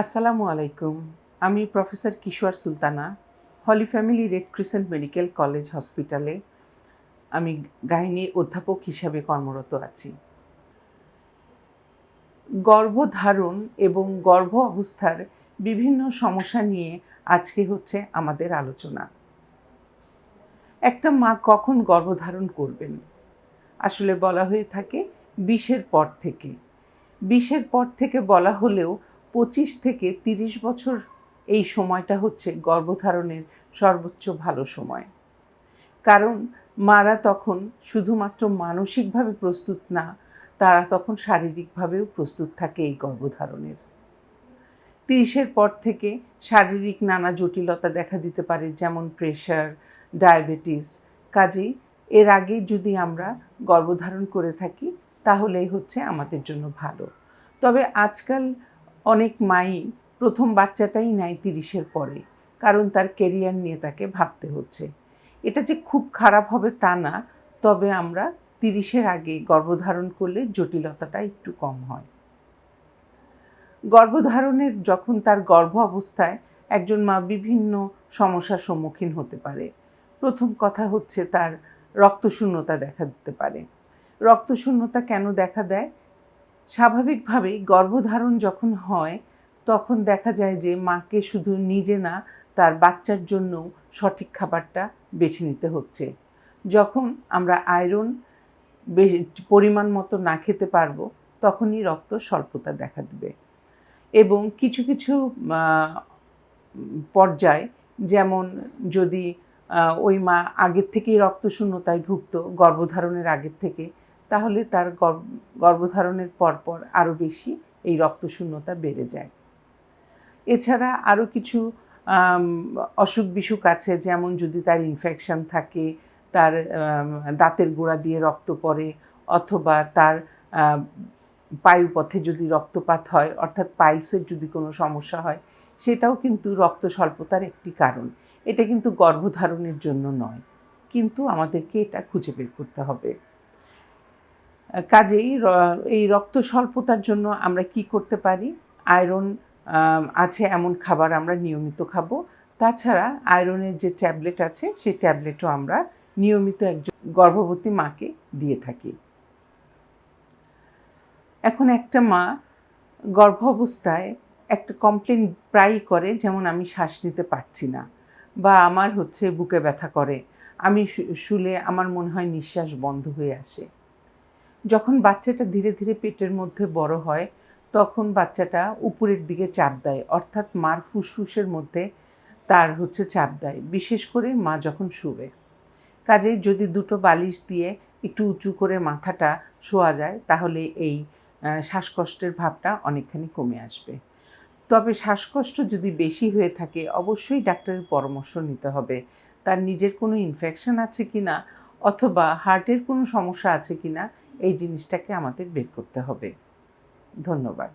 আসসালামু আলাইকুম। আমি professor Kishore Sultana, holy family red crescent medical college হসপিটালে। আমি গাইনি অধ্যাপক হিসাবে কর্মরত আছি। গর্ভধারণ এবং গর্ভ অবস্থার বিভিন্ন সমস্যা নিয়ে আজকে হচ্ছে আমাদের আলোচনা। একটা মা কখন গর্ভধারণ করবেন? আসলে বলা হয়ে থাকে বিশের পর থেকে। বিশের পর থেকে বলা হলেও পঁচিশ থেকে তিরিশ বছর এই সময়টা হচ্ছে গর্ভধারণের সর্বোচ্চ ভালো সময়। কারণ মারা তখন শুধুমাত্র মানসিকভাবে প্রস্তুত না, তারা তখন শারীরিকভাবেও প্রস্তুত থাকে এই গর্ভধারণের। তিরিশের পর থেকে শারীরিক নানা জটিলতা দেখা দিতে পারে, যেমন প্রেশার, ডায়াবেটিস। কাজেই এর আগে যদি আমরা গর্ভধারণ করে থাকি, তাহলেই হচ্ছে আমাদের জন্য ভালো। তবে আজকাল অনেক মাই প্রথম বাচ্চাটাই নেয় তিরিশের পরে, কারণ তার কেরিয়ার নিয়ে তাকে ভাবতে হচ্ছে। এটা যে খুব খারাপ হবে তা না, তবে আমরা তিরিশের আগে গর্ভধারণ করলে জটিলতাটা একটু কম হয়। গর্ভধারণের যখন তার গর্ভ অবস্থায় একজন মা বিভিন্ন সমস্যার সম্মুখীন হতে পারে। প্রথম কথা হচ্ছে তার রক্তশূন্যতা দেখা দিতে পারে। রক্তশূন্যতা কেন দেখা দেয়? স্বাভাবিকভাবেই গর্ভধারণ যখন হয়, তখন দেখা যায় যে মাকে শুধু নিজে না, তার বাচ্চার জন্য সঠিক খাবারটা বেছে নিতে হচ্ছে। যখন আমরা আয়রন পরিমাণ মতো না খেতে পারব, তখনই রক্ত স্বল্পতা দেখা দেবে। এবং কিছু কিছু পর্যায় যেমন যদি ওই মা আগের থেকেই রক্তশূন্যতায় ভুক্ত, গর্ভধারণের আগের থেকে তাহলে তার গর্ভধারণের পরপর আরও বেশি এই রক্তশূন্যতা বেড়ে যায়। এছাড়া আরও কিছু অসুখ বিসুখ আছে, যেমন যদি তার ইনফেকশন থাকে, তার দাঁতের গোড়া দিয়ে রক্ত পড়ে, অথবা তার পায়ুপথে যদি রক্তপাত হয়, অর্থাৎ পাইলসের যদি কোনো সমস্যা হয়, সেটাও কিন্তু রক্ত স্বল্পতার একটি কারণ। এটা কিন্তু গর্ভধারণের জন্য নয়। কিন্তু আমাদেরকে এটা খুঁজে বের করতে হবে। কাজেই এই রক্ত স্বল্পতার জন্য আমরা কি করতে পারি? আয়রন আছে এমন খাবার আমরা নিয়মিত খাব। তাছাড়া আয়রনের যে ট্যাবলেট আছে, সেই ট্যাবলেটও আমরা নিয়মিত একজন গর্ভবতী মাকে দিয়ে থাকি। এখন একটা মা গর্ভ অবস্থায় একটা কমপ্লেন প্রায়ই করে, যেমন আমি শ্বাস নিতে পারছি না বা আমার হচ্ছে বুকে ব্যথা করে। আমি শুলে আমার মনে হয় নিঃশ্বাস বন্ধ হয়ে আসে। যখন বাচ্চাটা ধীরে ধীরে পেটের মধ্যে বড় হয়, তখন বাচ্চাটা উপরের দিকে চাপ দেয়। অর্থাৎ মার ফুসফুসের মধ্যে তার হচ্ছে চাপ দেয়। বিশেষ করে মা যখন শুবে। কাজেই যদি দুটো বালিশ দিয়ে একটু উঁচু করে মাথাটা শোয়া যায়, তাহলে এই শ্বাসকষ্টের ভাবটা অনেকখানি কমে আসবে। তবে শ্বাসকষ্ট যদি বেশি হয়ে থাকে, অবশ্যই ডাক্তারের পরামর্শ নিতে হবে। তার নিজের কোনো ইনফেকশন আছে কি না অথবা হার্টের কোনো সমস্যা আছে কি না এই জিনিসটাকে আমাদের বের করতে হবে। ধন্যবাদ।